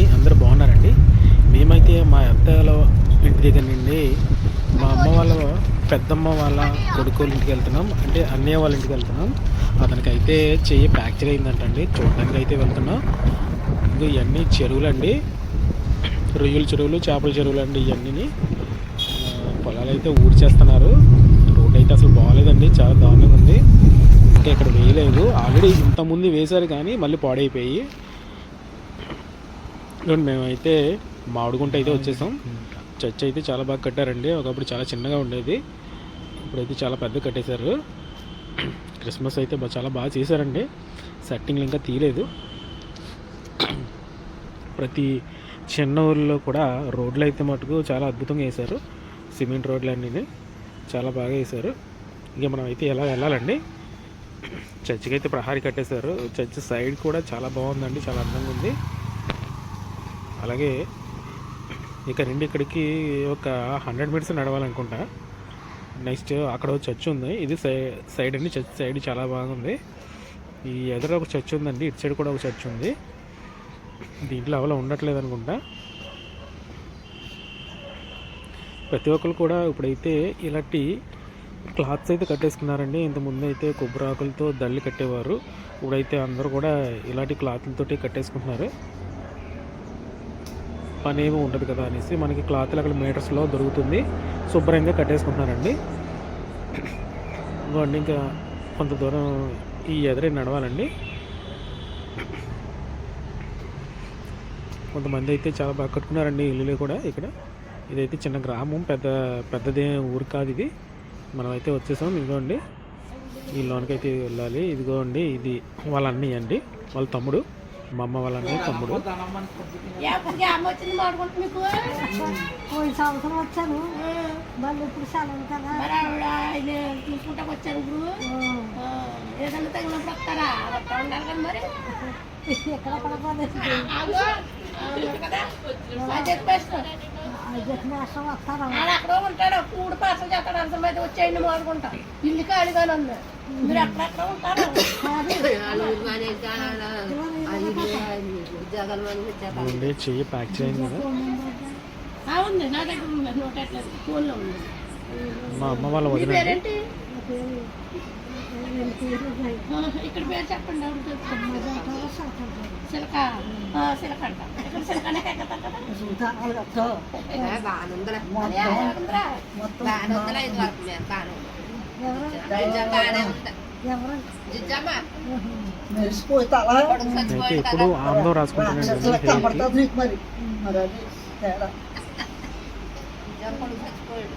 అండి అందరూ బాగున్నారండి. మేమైతే మా అత్తయ్యలో ఇంటి దగ్గర నుండి మా అమ్మ వాళ్ళ పెద్దమ్మ వాళ్ళ కొడుకోళ్ళ ఇంటికి వెళ్తున్నాం. అంటే అన్నయ్య వాళ్ళ ఇంటికి వెళ్తున్నాం. అతనికి అయితే చెయ్యి ఫ్రాక్చర్ అయిందంటండి. చూడడానికి అయితే వెళ్తున్నాం. ఇంకా ఇవన్నీ చెరువులండి. రొయ్యల చెరువులు చేపల చెరువులు అండి ఇవన్నీ పొలాలు అయితే ఊడ్చేస్తున్నారు. రోడ్ అయితే అసలు బాగాలేదండి చాలా దారుణంగా ఉంది. ఇంకా ఇక్కడ వేయలేదు. ఆల్రెడీ ఇంతకుముందు వేశారు కానీ మళ్ళీ పాడైపోయి ఇదిగోండి మేమైతే మామిడిగుంట అయితే వచ్చేసాం. చర్చ్ అయితే చాలా బాగా కట్టారండి. ఒకప్పుడు చాలా చిన్నగా ఉండేది. ఇప్పుడైతే చాలా పెద్ద కట్టేశారు. క్రిస్మస్ అయితే చాలా బాగా చేశారండి. సెట్టింగ్లు ఇంకా తీయలేదు. ప్రతి చిన్న ఊళ్ళో కూడా రోడ్లు అయితే మటుకు చాలా అద్భుతంగా వేశారు. సిమెంట్ రోడ్లు అన్నీ చాలా బాగా వేశారు. ఇక మనం అయితే ఎలా వెళ్ళాలండి? చర్చికి అయితే ప్రహారీ కట్టేశారు. చర్చ్ సైడ్ కూడా చాలా బాగుందండి. చాలా అందంగా ఉంది. అలాగే ఇక రెండు ఇక్కడికి ఒక హండ్రెడ్ మీటర్స్ నడవాలనుకుంటా. నెక్స్ట్ అక్కడ ఒక చర్చ్ ఉంది. ఇది సై సైడ్ అండి. చర్చ్ సైడ్ చాలా బాగుంది. ఈ ఎదురు ఒక చర్చ్ ఉందండి. ఇటు సైడ్ కూడా ఒక చర్చ్ ఉంది. దీంట్లో అవలా ఉండట్లేదు అనుకుంటా ప్రతి ఒక్కరు కూడా ఇప్పుడైతే ఇలాంటి క్లాత్స్ అయితే కట్టేసుకున్నారండి. ఇంతకుముందు అయితే కొబ్బరి ఆకులతో దళ్ళి కట్టేవారు. ఇప్పుడైతే అందరూ కూడా ఇలాంటి క్లాత్లతోటి కట్టేసుకుంటున్నారు. పని ఏమి ఉండదు కదా అనేసి మనకి క్లాత్లు అక్కడ మీటర్స్లో దొరుకుతుంది. శుభ్రంగా కట్టేసుకుంటున్నారండి. ఇంకోండి ఇంకా కొంత దూరం ఈ ఎదురే నడవాలండి. కొంతమంది అయితే చాలా బాగా కట్టుకున్నారండి ఇల్లులు కూడా ఇక్కడ. ఇదైతే చిన్న గ్రామం పెద్ద పెద్దదే ఊరు కాదు ఇది. మనం అయితే వచ్చేసాం ఇదిగోండి. ఈ లోనికి అయితే వెళ్ళాలి. ఇదిగోండి ఇది వాళ్ళ అన్నయ్య అండి వాళ్ళ తమ్ముడు. మా అమ్మ వాళ్ళ తమ్ముడు. పోయిన సంవత్సరం వచ్చాను మళ్ళీ ఇప్పుడు సెలవు కదా. చూసుకుంటా వచ్చారు ఇప్పుడు? ఆ, ఏదైనా తగినప్పుడు వస్తారా? వస్తా ఉండాలి కదా మరి. ఎక్కడ కదా. అక్కడో ఉంటాడు. కూడు పార్సల్ చేస్తాడు. అంత మీద వచ్చేయండి మాడుకుంటా ఇల్లు ఖాళీగానే ఉంది. మీరు ఎక్కడెక్కడ ఉంటారు? చెయ్యి కదా. ఆ, ఉంది. నా దగ్గర ఉంది. నూట ఎట్లా ఫోన్లో ఉంది. మా అమ్మ వాళ్ళ వదిన పేరేంటి? ఇక్కడ పేరు చెప్పండి. సిలక ఆ, సిలక అంట ఇక్కడ సిలకనే ఎక్కతారు కదా అదే ఆగంద్రా. ఎవరు మెరిసిపోయి తల అయితే ఎప్పుడు అసలు కనపడుతుంది నీకు మరి మరి అది తేడా ఆశ్చర్యపోయాడు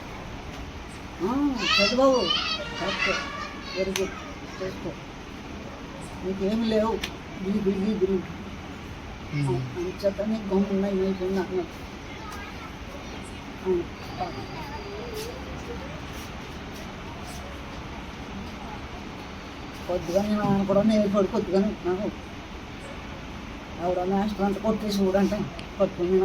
చదివావు. కరెక్ట్. Very good. చేసుకో. నీకేమి లేవు. బీ బిల్లి బిల్లి అంచేతనే గమ్మున్నాయి అయిపోయింది అన్న కొద్దిగా నేను ఆయన కూడా నేను పడి కొద్దిగానే ఉంటున్నాను ఆవిడ మాస్టర్ అంత కొట్టేసి చూడంట పట్టుకుని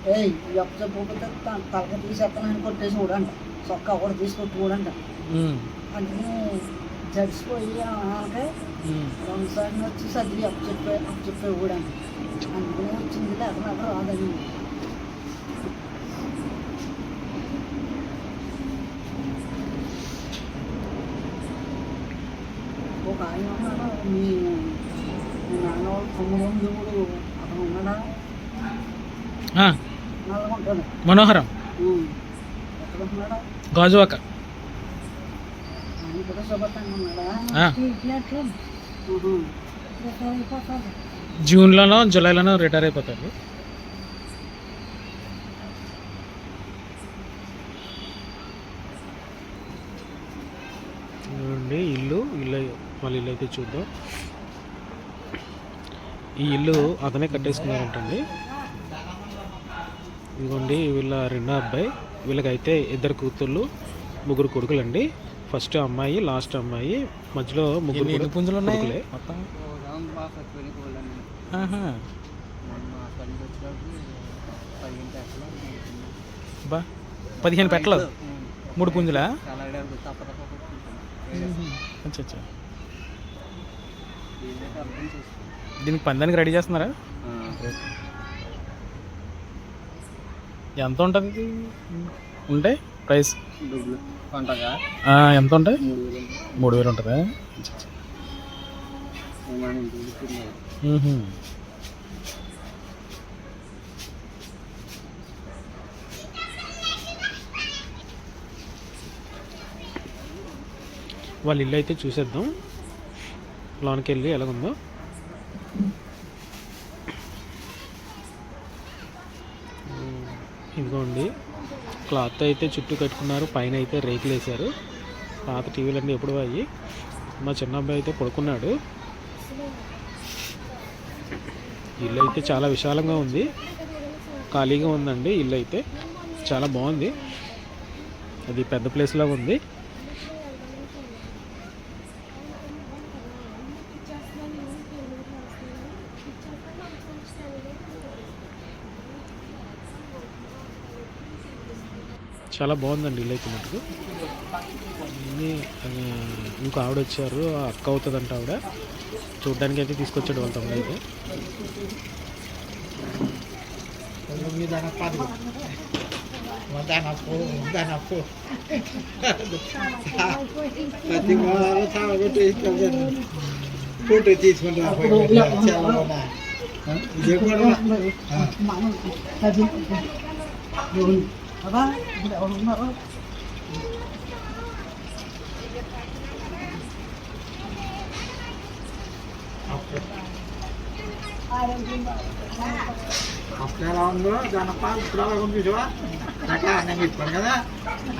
అన్ని ఏయ్ ఎప్ప చెప్పకపోతే తలక తీసేస్తానని కొట్టేసి చూడంట సొక్క కూడా తీసుకొట్టి చూడంట అందుకని జడిసిపోయి రెండు సార్లు వచ్చి సర్ది అప్పు చెప్పే అప్పు చెప్పే ఊడంట అందుకని వచ్చింది లేకుండా అక్కడ రాదని. ఒక ఆయన ఉన్నాడు మీ నాన్న వాళ్ళు తొమ్మిది మూడు అతను ఉన్నాడా? మనోహరం. గాజువాక. జూన్లోనో జూలైలోనో రిటైర్ అయిపోతారు. చూడండి ఇల్లు ఇల్లు వాళ్ళ ఇల్లు అయితే చూద్దాం. ఈ ఇల్లు అతనే కట్టేసుకున్నారంటండి. ఇదిగోండి వీళ్ళ రెండో అబ్బాయి. వీళ్ళకైతే ఇద్దరు కూతుర్లు ముగ్గురు కొడుకులండి. ఫస్ట్ అమ్మాయి లాస్ట్ అమ్మాయి మధ్యలో ముగ్గురు పుంజులు ఉన్నాయి? కొడుకులే. మొత్తం? పదిహేను పెట్టలు బా పదిహేను పెట్టలు. మూడు పుంజులా? అచ్చా అచ్చా దీనికి పందానికి రెడీ చేస్తున్నారా? ఎంత ఉంటుంది? ఉంటే ప్రైస్. ఎంత ఉంటాయి మూడు వేలు ఉంటుందా. వాళ్ళ ఇల్లు అయితే చూసేద్దాం. లోనికి వెళ్ళి ఎలాగుందో. ఇదిగోండి. క్లాత్ అయితే చుట్టూ కట్టుకున్నారు పైన అయితే రేకులు వేశారు. పాత టీవీలు అన్నీ ఎప్పుడు అయ్యి మా చిన్న అబ్బాయి అయితే పడుకున్నాడు. ఇల్లు అయితే చాలా విశాలంగా ఉంది. ఖాళీగా ఉందండి ఇల్లు అయితే. చాలా బాగుంది. అది పెద్ద ప్లేస్లో ఉంది. చాలా బాగుందండి ఇల్లు అయితే మటుకు ఇంకో ఆవిడ వచ్చారు అక్క అవుతుందంట ఆవిడ. చూడ్డానికి అయితే తీసుకొచ్చాడు వాళ్ళ తమ్ముడు అయితే. ఫోటో తీసుకుంటా ఇది కూడా మనం అది అదా ఇప్పుడు ఎవరు ఉన్నారు అప్పుడు ఎలా ఉందో దాని పాలు ఇప్పుడు అలా ఉంది చూడవా అట్లా నేను చెప్పాను కదా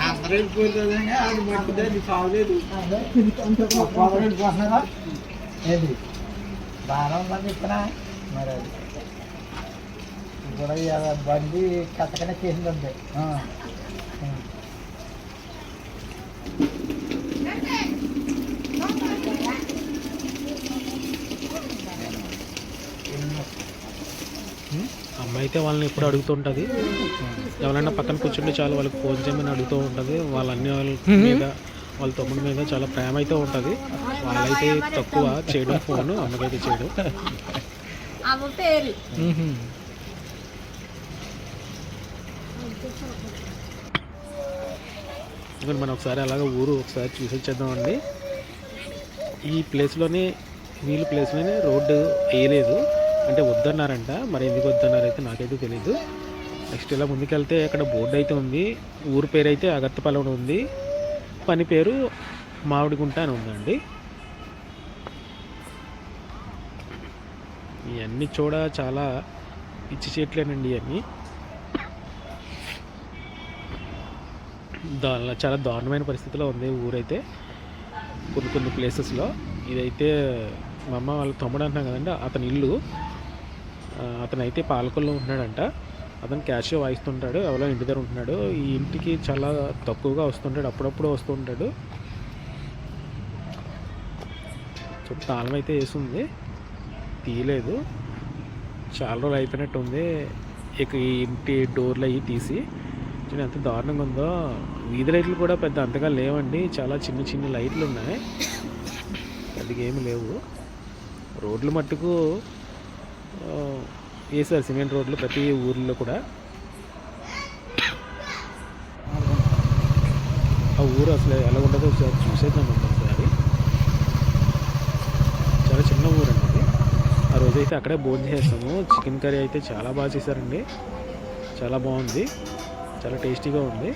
అందరూ వెళ్ళిపోతుంది అది మంచిదే అది కావలేదు పొలం వెళ్ళిపోతున్నారా ఏది బాగానే ఉందని చెప్పినా మరి అది ఇవాళ బండి కథకనే చేసిందండి. అమ్మాయి అయితే వాళ్ళని ఎప్పుడు అడుగుతుంటుంది. ఎవరైనా పక్కన కూర్చుంటే చాలు వాళ్ళకి ఫోన్ చేయమని అడుగుతూ ఉంటుంది. వాళ్ళ అన్ని వాళ్ళ మీద వాళ్ళ తమ్ముడి మీద చాలా ప్రేమ అయితే ఉంటుంది. వాళ్ళైతే తక్కువ చేయడం ఫోన్ అమ్మకైతే చేయడం. అమ్మ పేరు. మ్హూ. మనం ఒకసారి అలాగ ఊరు ఒకసారి చూసి వచ్చేద్దామండి. ఈ ప్లేస్లోనే వీళ్ళ ప్లేస్లోనే రోడ్డు వేయలేదు. అంటే వద్దన్నారంట. మరి ఎందుకు వద్దన్నారైతే నాకైతే తెలీదు. నెక్స్ట్ ఇలా ముందుకెళ్తే అక్కడ బోర్డు అయితే ఉంది. ఊరు పేరు అయితే అగత్తపాలెం ఉంది. పని పేరు మామిడిగుంట అని ఉందండి. ఇవన్నీ చూడ చాలా పిచ్చి చెట్లేనండి ఇవన్నీ దా చాలా దారుణమైన పరిస్థితిలో ఉంది ఊరైతే. కొన్ని కొన్ని ప్లేసెస్లో. ఇదైతే మా అమ్మ వాళ్ళ తమ్ముడు అంటున్నాం కదండి అతని ఇల్లు. అతనైతే పాలకొల్లో ఉంటున్నాడంట. అతను క్యాష్ వాయిస్తుంటాడు ఎవరో ఇంటి దగ్గర ఉంటున్నాడు. ఈ ఇంటికి చాలా తక్కువగా వస్తుంటాడు అప్పుడప్పుడు వస్తుంటాడు. ఉంటాడు తాళం అయితే వేసింది. తీయలేదు. చాలా రోజులు అయిపోయినట్టు ఉంది ఇక ఈ ఇంటి డోర్లు అవి తీసి చూడండి ఎంత దారుణంగా ఉందో. వీధి లైట్లు కూడా పెద్ద అంతగా లేవండి. చాలా చిన్న చిన్న లైట్లు ఉన్నాయి. పెద్దగా ఏమి లేవు. రోడ్లు మట్టుకు వేసారు సిమెంట్ రోడ్లు ప్రతి ఊర్లో కూడా. ఆ ఊరు అసలు ఎలా ఉండదో ఒకసారి చూసేద్దాం ఒకసారి. చాలా చిన్న ఊరు అండి ఆ రోజైతే అక్కడే భోజనం చేస్తాము చికెన్ కర్రీ అయితే చాలా బాగా చేశారండి. చాలా బాగుంది. చాలా టేస్టీగా ఉంది.